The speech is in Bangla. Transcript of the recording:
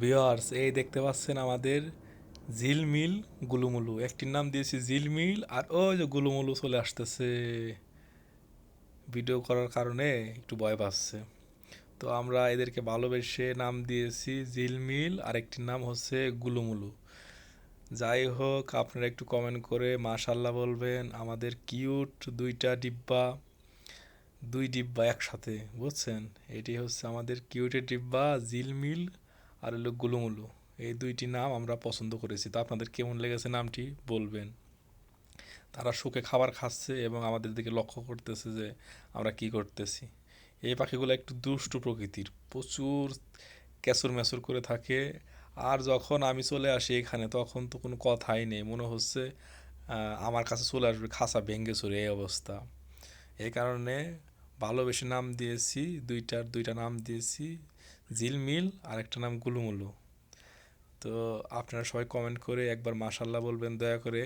ভিওয়ার্স এই দেখতে পাচ্ছেন আমাদের ঝিলমিল গুলুমুলু। একটির নাম দিয়েছি ঝিলমিল, আর ওই যে গুলুমুলু চলে আসতেছে। ভিডিও করার কারণে একটু ভয় পাচ্ছে। তো আমরা এদেরকে ভালোবেসে নাম দিয়েছি ঝিলমিল, আর একটির নাম হচ্ছে গুলুমুলু। যাই হোক, আপনারা একটু কমেন্ট করে মাশাল্লাহ বলবেন, আমাদের কিউট দুইটা ডিব্বা, দুই ডিব্বা একসাথে, বুঝছেন? এটি হচ্ছে আমাদের কিউটের ডিব্বা জিলমিল আর হলো গুলুমুলু। এই দুইটি নাম আমরা পছন্দ করেছি। তো আপনাদের কেমন লেগেছে নামটি বলবেন। তারা সুখে খাবার খাচ্ছে এবং আমাদের দিকে লক্ষ্য করতেছে যে আমরা কি করতেছি। এই পাখিগুলো একটু দুষ্টু প্রকৃতির। প্রচুর ক্যাসুর ম্যাসুর করে থাকে। আর যখন আমি চলে আসি এখানে, তখন তো কোনো কথাই নেই। মনে হচ্ছে আমার কাছে চলে আসবে খাসা ভেঙ্গে চুরে এই অবস্থা। এই কারণে ভালোবেসে নাম দিয়েছি, দুইটার দুইটা নাম দিয়েছি। ঝিলমিল আর একটা নাম গুলুমুলু। তো আপনারা সবাই কমেন্ট করে একবার মাশাল্লাহ বলবেন, দয়া করে।